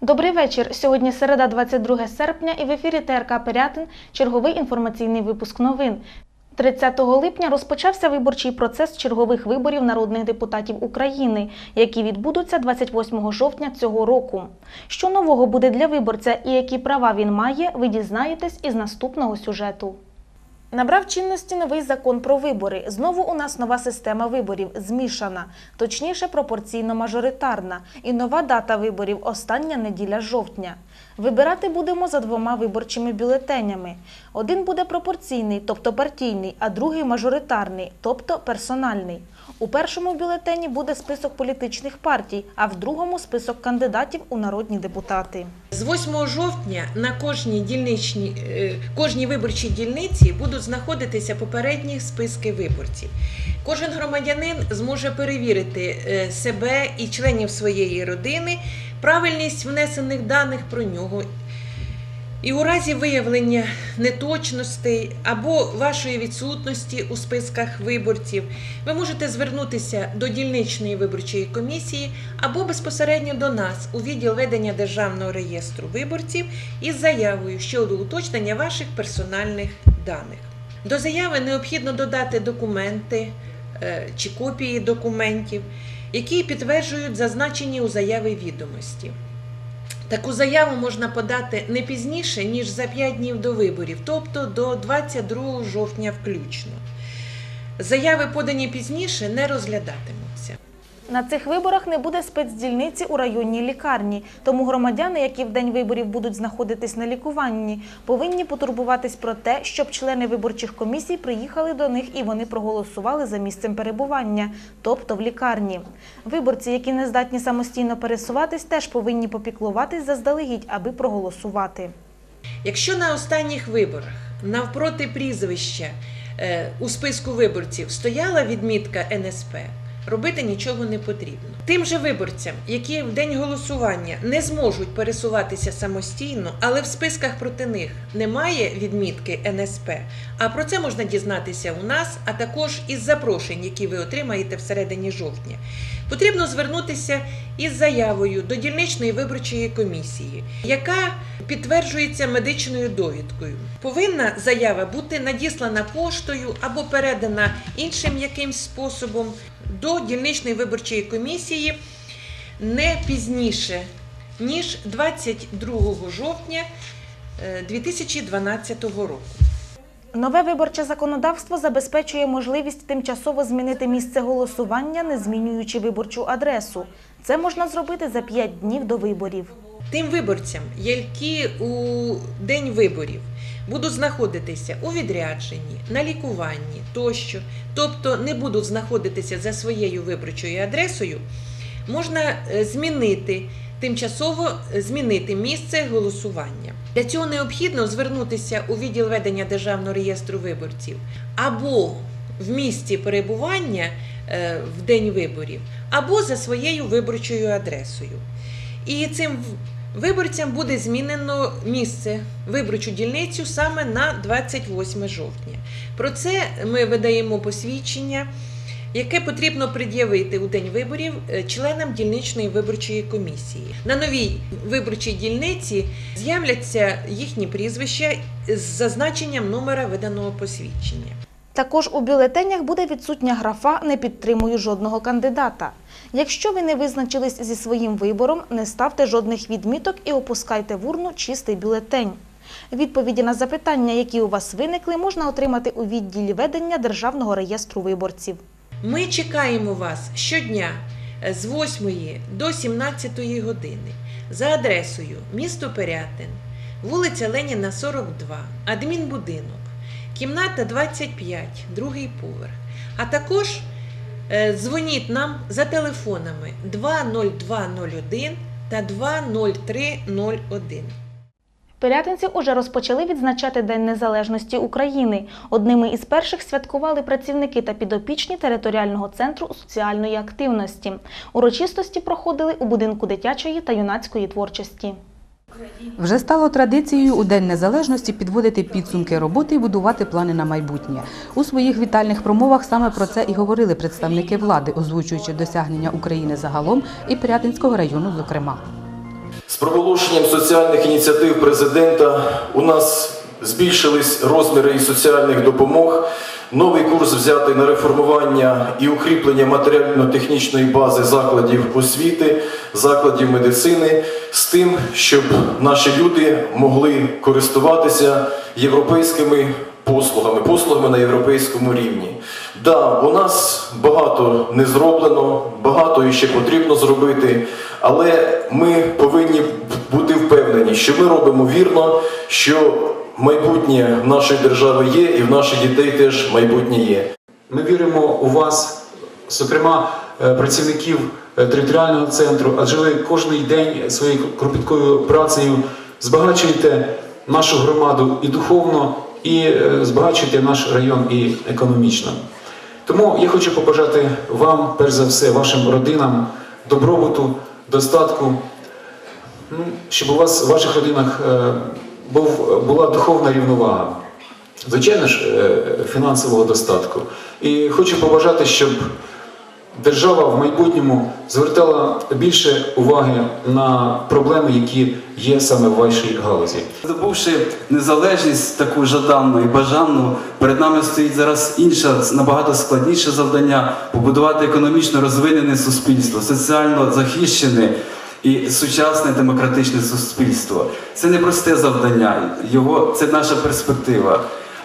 Добрий вечір. Сьогодні середа, 22 серпня, і в ефірі ТРК Пирятин черговий інформаційний випуск новин. 30 липня розпочався виборчий процес чергових виборів народних депутатів України, які відбудуться 28 жовтня цього року. Що нового буде для виборця і які права він має, ви дізнаєтесь із наступного сюжету. Набрав чинності новий закон про вибори. Знову у нас нова система виборів змішана, точніше пропорційно-мажоритарна. І нова дата виборів остання неділя жовтня. Вибирати будемо за двома виборчими бюлетенями. Один буде пропорційний, тобто партійний, а другий мажоритарний, тобто персональний. У першому бюлетені буде список політичних партій, а в другому список кандидатів у народні депутати. З 8 жовтня на кожній дільничній е, кожній виборчій дільниці будуть знаходитися попередні списки виборців. Кожен громадянин зможе перевірити е, себе і членів своєї родини, правильність внесених даних про нього. І у разі виявлення неточностей або вашої відсутності у списках виборців, ви можете звернутися до дільничної виборчої комісії або безпосередньо до нас у відділ ведення державного реєстру виборців із заявою щодо уточнення ваших персональних даних. До заяви необхідно додати документи е, чи копії документів, які підтверджують зазначені у заяві відомості. Таку заяву можна подати не пізніше, ніж за 5 днів до виборів, тобто до 22 жовтня включно. Заяви, подані пізніше, не розглядатимуться. На цих виборах не буде спецдільниці у районній лікарні, тому громадяни, які в день виборів будуть знаходитись на лікуванні, повинні потурбуватись про те, щоб члени виборчих комісій приїхали до них і вони проголосували за місцем перебування, тобто в лікарні. Виборці, які не здатні самостійно пересуватись, теж повинні попіклуватись заздалегідь, аби проголосувати. Якщо на останніх виборах навпроти прізвища е, у списку виборців стояла відмітка НСП, робити нічого не потрібно. Тим же виборцям, які в день голосування не зможуть пересуватися самостійно, але в списках проти них немає відмітки НСП, а про це можна дізнатися у нас, а також із запрошень, які ви отримаєте всередині жовтня. Потрібно звернутися із заявою до дільничної виборчої комісії, яка підтверджується медичною довідкою. Повинна заява бути надіслана поштою або передана іншим якимсь способом до дільничної виборчої комісії не пізніше, ніж 22 жовтня е, 2012 року. Нове виборче законодавство забезпечує можливість тимчасово змінити місце голосування, не змінюючи виборчу адресу. Це можна зробити за 5 днів до виборів. Тим виборцям, які у день виборів будуть знаходитися у відрядженні, на лікуванні тощо, тобто не будуть знаходитися за своєю виборчою адресою, можна е, змінити тимчасово змінити місце голосування. Для цього необхідно звернутися у відділ ведення державного реєстру виборців або в місті перебування е, в день виборів, або за своєю виборчою адресою. І цим виборцям буде змінено місце виборчу дільницю саме на 28 жовтня. Про це ми видаємо посвідчення, яке потрібно пред'явити у день виборів е, членам дільничної виборчої комісії. На новій виборчій дільниці з'являться їхні прізвища з зазначенням номера виданого посвідчення. Також у бюлетенях буде відсутня графа Не підтримую жодного кандидата. Якщо ви не визначились зі своїм вибором, не ставте жодних відміток і опускайте в урну чистий бюлетень. Відповіді на запитання, які у вас виникли, можна отримати у відділі ведення Державного реєстру виборців. Ми чекаємо вас щодня з 8 до 17 години за адресою місто Пирятин, вулиця Леніна, 42, адмінбудинок, кімната 25, другий поверх. А також е, дзвоніть нам за телефонами 20201 та 20301. Пирятинці уже розпочали відзначати День Незалежності України. Одними із перших святкували працівники та підопічні територіального центру соціальної активності. Урочистості проходили у будинку дитячої та юнацької творчості. Вже стало традицією у День Незалежності підводити підсумки роботи і будувати плани на майбутнє. У своїх вітальних промовах саме про це і говорили представники влади, озвучуючи досягнення України загалом і Пирятинського району, зокрема. З проголошенням соціальних ініціатив президента у нас збільшились розміри і соціальних допомог. Новий курс взятий на реформування і укріплення матеріально-технічної бази закладів освіти, закладів медицини з тим, щоб наші люди могли користуватися європейськими послугами, послугами на європейському рівні. Да, у нас багато не зроблено, багато іще потрібно зробити, але ми повинні бути впевнені, що ми робимо вірно, що майбутнє нашої держави є, і в наших дітей теж майбутнє є. Ми віримо у вас, зокрема працівників е, територіального центру, адже ви кожен день своєю кропіткою працею збагачуєте нашу громаду і духовно, і е, збагачуєте наш район і економічно. Тому я хочу побажати вам, перш за все, вашим родинам добробуту, достатку, ну, щоб у вас в ваших родинах е, був, була духовна рівновага. Звичайно ж, е, фінансового достатку. І хочу побажати, щоб держава в майбутньому звертала більше уваги на проблеми, які є саме в вашій галузі. Здобувши незалежність таку жадану і бажану, перед нами стоїть зараз інше, набагато складніше завдання побудувати економічно розвинене суспільство, соціально захищене і сучасне демократичне суспільство. Це не просте завдання, його це наша перспектива.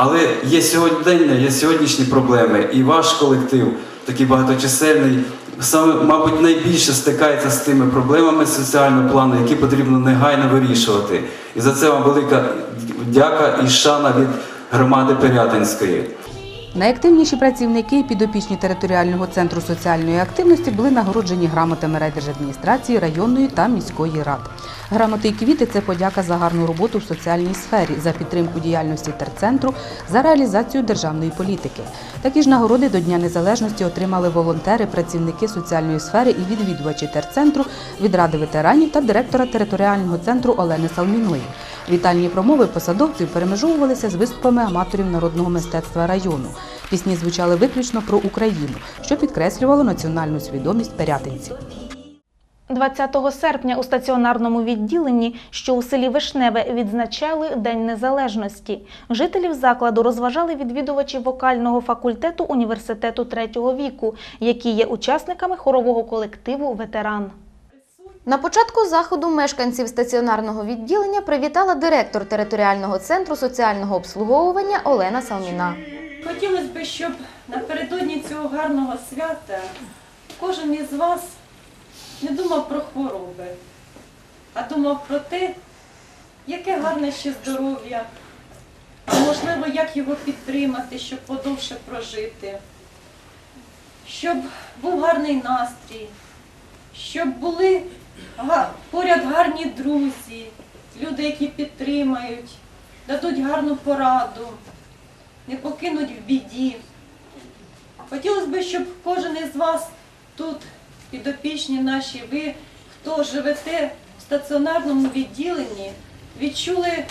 Але є сьогодення, є сьогоднішні проблеми, і ваш колектив, такий багаточисельний, саме, мабуть, найбільше стикається з тими проблемами соціального плану, які потрібно негайно вирішувати. І за це вам велика дяка і шана від громади Пирятинської. Найактивніші працівники і підопічні територіального центру соціальної активності були нагороджені грамотами райдержадміністрації, районної та міської рад. Грамоти і квіти це подяка за гарну роботу в соціальній сфері, за підтримку діяльності терцентру, за реалізацію державної політики. Такі ж нагороди до Дня Незалежності отримали волонтери, працівники соціальної сфери і відвідувачі терцентру від ради ветеранів та директора територіального центру Олени Салміної. Вітальні промови посадовців перемежовувалися з виступами аматорів народного мистецтва району. Пісні звучали виключно про Україну, що підкреслювало національну свідомість пирятинців. 20 серпня у стаціонарному відділенні, що у селі Вишневе, відзначали День Незалежності. Жителів закладу розважали відвідувачі вокального факультету університету третього віку, які є учасниками хорового колективу Ветеран. На початку заходу мешканців стаціонарного відділення привітала директор територіального центру соціального обслуговування Олена Салміна. Хотілося б, щоб напередодні цього гарного свята кожен із вас не думав про хвороби, а думав про те, яке гарне ще здоров'я, а можливо, як його підтримати, щоб подовше прожити, щоб був гарний настрій, щоб були поряд гарні друзі, люди, які підтримають, дадуть гарну пораду не покинуть в біді. Хотілося б, щоб кожен із вас тут, підопічні наші, ви, хто живете в стаціонарному відділенні, відчули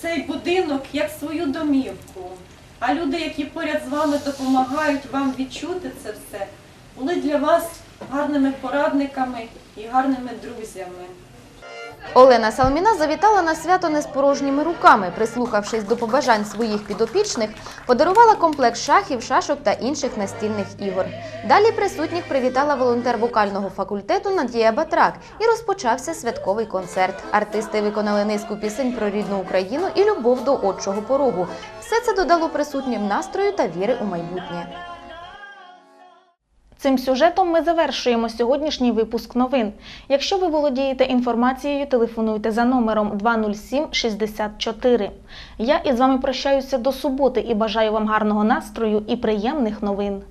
цей будинок як свою домівку. А люди, які поряд з вами допомагають вам відчути це все, були для вас гарними порадниками і гарними друзями. Олена Салміна завітала на свято не з порожніми руками. Прислухавшись до побажань своїх підопічних, подарувала комплект шахів, шашок та інших настільних ігор. Далі присутніх привітала волонтер вокального факультету Надія Батрак і розпочався святковий концерт. Артисти виконали низку пісень про рідну Україну і любов до отчого порогу. Все це додало присутнім настрою та віри у майбутнє. Цим сюжетом ми завершуємо сьогоднішній випуск новин. Якщо ви володієте інформацією, телефонуйте за номером 207 64. Я із вами прощаюся до суботи і бажаю вам гарного настрою і приємних новин.